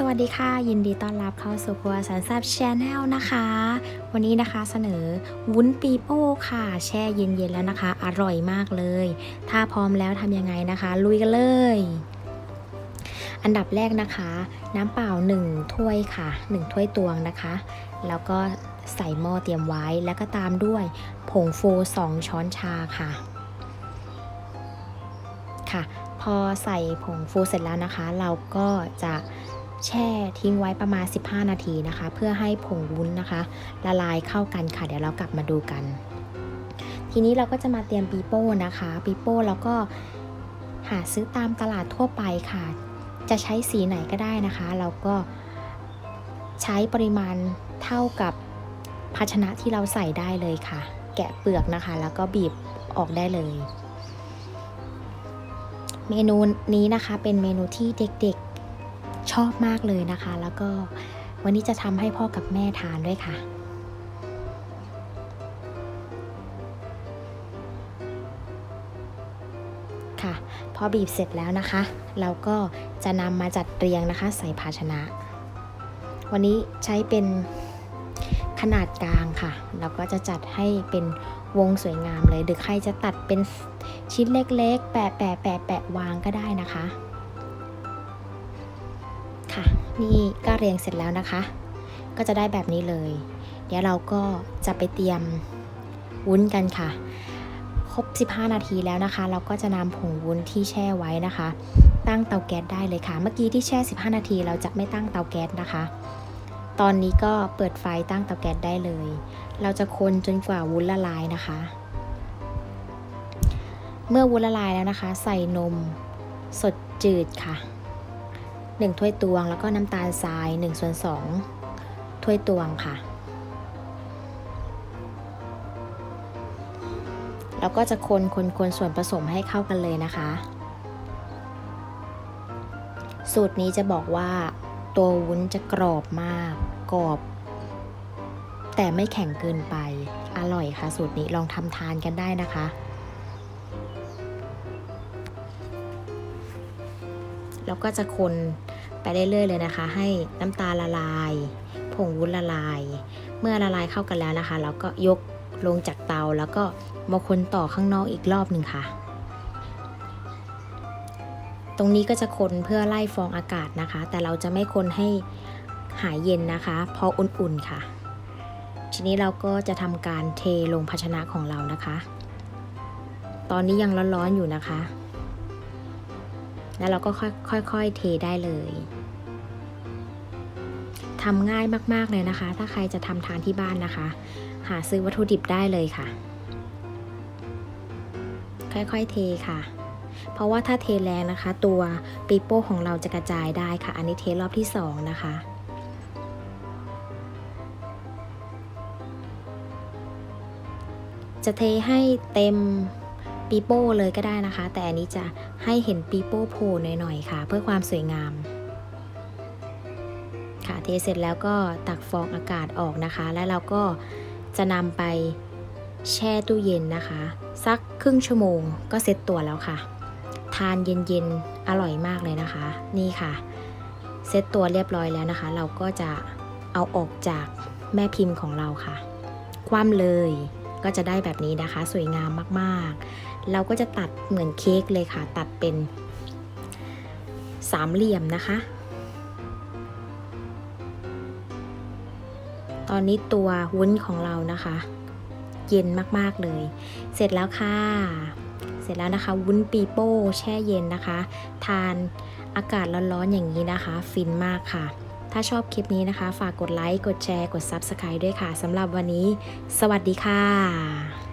สวัสดีค่ะ ยินดีต้อนรับเข้าสู่ครัวสันแซบชแนลนะคะ วันนี้นะคะเสนอวุ้นปีโป้ค่ะ แช่เย็นๆแล้วนะคะ อร่อยมากเลย ถ้าพร้อมแล้วทำยังไงนะคะ ลุยกันเลย อันดับแรกนะคะ น้ำเปล่า 1 ถ้วยค่ะ 1 ถ้วยตวงนะคะ แล้วก็ใส่หม้อเตรียมไว้แล้วก็ตามด้วยผงฟู 2 ช้อนชาค่ะค่ะ พอใส่ผงฟูเสร็จแล้วนะคะ เราก็จะ แช่ทิ้งไว้ประมาณ 15 นาทีนะคะ เพื่อให้ผงวุ้นนะคะ ละลายเข้ากันค่ะ เดี๋ยวเรากลับมาดูกัน ทีนี้เราก็จะมาเตรียมปีโป้นะคะปีโป้เราก็หาซื้อตามตลาดทั่วไปค่ะ จะใช้สีไหนก็ได้นะคะ เราก็ใช้ปริมาณเท่ากับภาชนะที่เราใส่ได้เลยค่ะ แกะเปลือกนะคะ แล้วก็บีบออกได้เลย เมนูนี้นะคะเป็นเมนูที่เด็กๆ ชอบมากเลยนะคะ แล้วก็วันนี้จะทำให้พ่อกับแม่ทานด้วยค่ะค่ะพอบีบเสร็จแล้วนะคะ เราก็จะนำมาจัดเรียงนะคะ ใส่ภาชนะ วันนี้ใช้เป็นขนาดกลางค่ะ เราก็จะจัดให้เป็นวงสวยงามเลยหรือใครจะตัดเป็นชิ้นเล็กๆ แปะแปะแปะแปะวางก็ได้นะคะค่ะ นี่ก็เรียงเสร็จแล้วนะคะ ก็จะได้แบบนี้เลย เดี๋ยวเราก็จะไปเตรียมวุ้นกันค่ะ ครบ 15 นาทีแล้วนะคะ เราก็จะนำผงวุ้นที่แช่ไว้นะคะ ตั้งเตาแก๊สได้เลยค่ะ เมื่อกี้ที่แช่ 15 นาที เราจะไม่ตั้งเตาแก๊สนะคะ ตอนนี้ก็เปิดไฟตั้งเตาแก๊สได้เลย เราจะคนจนกว่าวุ้นละลายนะคะ เมื่อวุ้นละลายแล้วนะคะ ใส่นมสดจืดค่ะ 1 ถ้วยตวง แล้วก็น้ำตาลทราย1ส่วน2ถ้วยตวงค่ะ แล้วก็จะคนคนคนส่วนผสมให้เข้ากันเลยนะคะ สูตรนี้จะบอกว่าตัววุ้นจะกรอบมาก กรอบ แต่ไม่แข็งเกินไป อร่อยค่ะ สูตรนี้ลองทำทานกันได้นะคะ แล้วก็จะคนไปเรื่อยๆเลยนะคะ ให้น้ำตาลละลาย ผงวุ้นละลาย เมื่อละลายเข้ากันแล้วนะคะ เราก็ยกลงจากเตาแล้วก็มาคนต่อข้างนอกอีกรอบหนึ่งค่ะ ตรงนี้ก็จะคนเพื่อไล่ฟองอากาศนะคะ แต่เราจะไม่คนให้หายเย็นนะคะ เพราะอุ่นๆค่ะ ทีนี้เราก็จะทำการเทลงภาชนะของเรานะคะ ตอนนี้ยังร้อนๆอยู่นะคะ แล้วเราก็ค่อยๆเทได้เลยทำง่ายมากๆเลยนะคะ ถ้าใครจะทำทานที่บ้านนะคะ หาซื้อวัตถุดิบได้เลยค่ะ ค่อยๆเทค่ะ เพราะว่าถ้าเทแรงนะคะ ตัวปีโป้ของเราจะกระจายได้ค่ะ อันนี้เทรอบที่2นะคะจะเทให้เต็ม ปีโป้เลยก็ได้นะคะ แต่อันนี้จะให้เห็นปีโป้โผล่หน่อยๆค่ะ เพื่อความสวยงาม ค่ะเทเสร็จแล้วก็ตักฟองอากาศออกนะคะ แล้วเราก็จะนำไปแช่ตู้เย็นนะคะ สักครึ่งชั่วโมงก็เซ็ตตัวแล้วค่ะ ทานเย็นๆอร่อยมากเลยนะคะ นี่ค่ะ เซ็ตตัวเรียบร้อยแล้วนะคะ เราก็จะเอาออกจากแม่พิมพ์ของเราค่ะ คว่ำเลย ก็จะได้แบบนี้นะคะ สวยงามมากๆ เราก็จะตัดเหมือนเค้กเลยค่ะ ตัดเป็นสามเหลี่ยมนะคะ ตอนนี้ตัววุ้นของเรานะคะ เย็นมากๆเลย เสร็จแล้วค่ะ เสร็จแล้วนะคะ วุ้นปีโป้แช่เย็นนะคะ ทานอากาศร้อนๆอย่างนี้นะคะ ฟินมากค่ะ ถ้าชอบคลิปนี้นะคะ ฝากกดไลค์ กดแชร์ กด Subscribe ด้วยค่ะสำหรับวันนี้ สวัสดีค่ะ